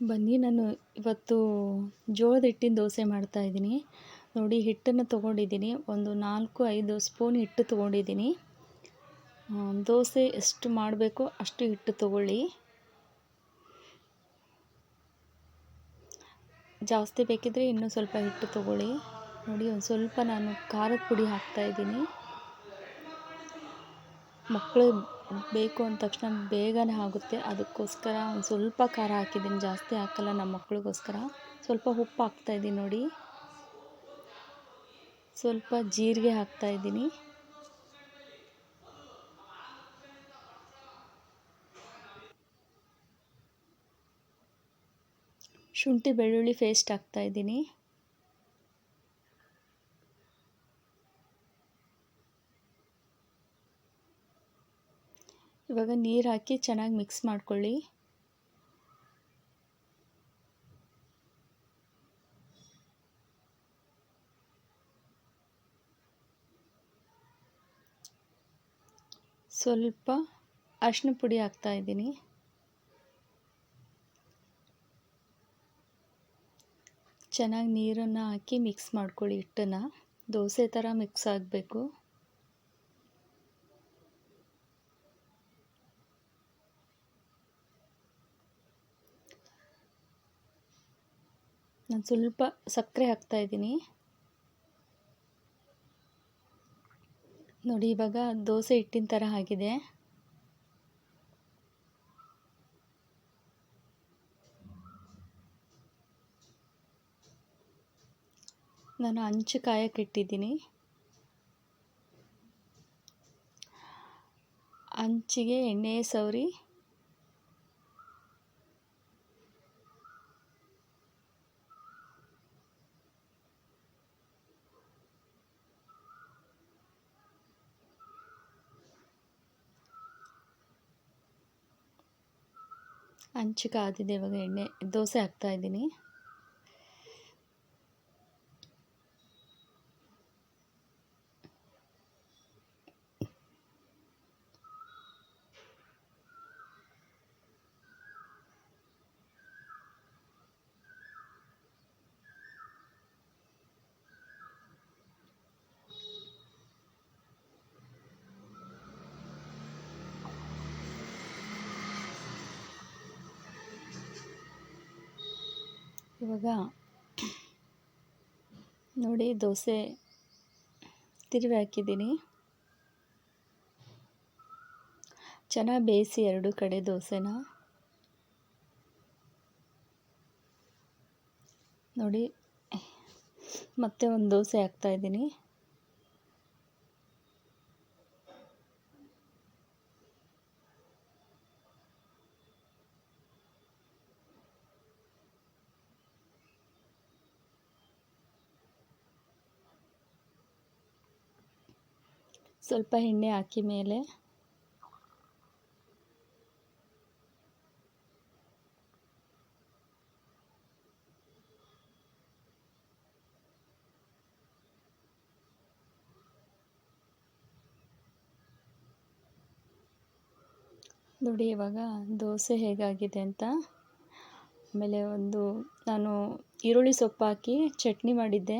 ಬನ್ನಿ, ನಾನು ಇವತ್ತು ಜೋಳದ ಹಿಟ್ಟಿನ ದೋಸೆ ಮಾಡ್ತಾಯಿದ್ದೀನಿ ನೋಡಿ, ಹಿಟ್ಟನ್ನು ತೊಗೊಂಡಿದ್ದೀನಿ. ಒಂದು ನಾಲ್ಕು, ಐದು ಸ್ಪೂನ್ ಹಿಟ್ಟು ತೊಗೊಂಡಿದ್ದೀನಿ. ದೋಸೆ ಎಷ್ಟು ಮಾಡಬೇಕೋ ಅಷ್ಟು ಹಿಟ್ಟು ತೊಗೊಳ್ಳಿ. ಜಾಸ್ತಿ ಬೇಕಿದ್ದರೆ ಇನ್ನೂ ಸ್ವಲ್ಪ ಹಿಟ್ಟು ತೊಗೊಳ್ಳಿ. ನೋಡಿ, ಒಂದು ಸ್ವಲ್ಪ ನಾನು ಖಾರದ ಪುಡಿ ಹಾಕ್ತಾಯಿದ್ದೀನಿ ಮಕ್ಕಳು ಬೇಕು ಅಂದ ತಕ್ಷಣ ಬೇಗನೆ ಆಗುತ್ತೆ. ಅದಕ್ಕೋಸ್ಕರ ಒಂದು ಸ್ವಲ್ಪ ಖಾರ ಹಾಕಿದ್ದೀನಿ. ಜಾಸ್ತಿ ಹಾಕಲ್ಲ, ನಮ್ಮ ಮಕ್ಕಳಿಗೋಸ್ಕರ ಸ್ವಲ್ಪ ಉಪ್ಪು ಹಾಕ್ತಾಯಿದ್ದೀನಿ ನೋಡಿ. ಸ್ವಲ್ಪ ಜೀರಿಗೆ ಹಾಕ್ತಾಯಿದ್ದೀನಿ ಶುಂಠಿ, ಬೆಳ್ಳುಳ್ಳಿ ಪೇಸ್ಟ್ ಹಾಕ್ತಾಯಿದ್ದೀನಿ ಇವಾಗ ನೀರು ಹಾಕಿ ಚೆನ್ನಾಗಿ ಮಿಕ್ಸ್ ಮಾಡ್ಕೊಳ್ಳಿ. ಸ್ವಲ್ಪ ಅರಿಶಿನ ಪುಡಿ ಹಾಕ್ತಾ ಇದ್ದೀನಿ. ಚೆನ್ನಾಗಿ ನೀರನ್ನು ಹಾಕಿ ಮಿಕ್ಸ್ ಮಾಡ್ಕೊಳ್ಳಿ ಹಿಟ್ಟನ್ನು. ದೋಸೆ ಥರ ಮಿಕ್ಸ್ ಆಗಬೇಕು. ನಾನು ಸ್ವಲ್ಪ ಸಕ್ಕರೆ ಹಾಕ್ತಾಯಿದ್ದೀನಿ ನೋಡಿ, ಇವಾಗ ದೋಸೆ ಹಿಟ್ಟಿನ ಥರ ಆಗಿದೆ. ನಾನು ಅಂಚು ಕಾಯಕ್ಕೆ ಇಟ್ಟಿದ್ದೀನಿ. ಅಂಚಿಗೆ ಎಣ್ಣೆ ಸವರಿ. ಹಂಚು ಕಾದಿದೆ ಇವಾಗ ಎಣ್ಣೆ ದೋಸೆ ಹಾಕ್ತಾಯಿದ್ದೀನಿ ಇವಾಗ ನೋಡಿ ದೋಸೆ ತಿರುವಿ ಹಾಕಿದ್ದೀನಿ. ಚೆನ್ನಾಗಿ ಬೇಯಿಸಿ ಎರಡು ಕಡೆ ದೋಸೆನ. ನೋಡಿ, ಮತ್ತೆ ಒಂದು ದೋಸೆ ಹಾಕ್ತಾಯಿದ್ದೀನಿ ಸ್ವಲ್ಪ ಎಣ್ಣೆ ಹಾಕಿ ಮೇಲೆ. ನೋಡಿ ಇವಾಗ ದೋಸೆ ಹೇಗಾಗಿದೆ ಅಂತ. ಆಮೇಲೆ ಒಂದು ನಾನು ಈರುಳ್ಳಿ ಸೊಪ್ಪು ಹಾಕಿ ಚಟ್ನಿ ಮಾಡಿದ್ದೆ.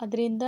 ಅದರಿಂದ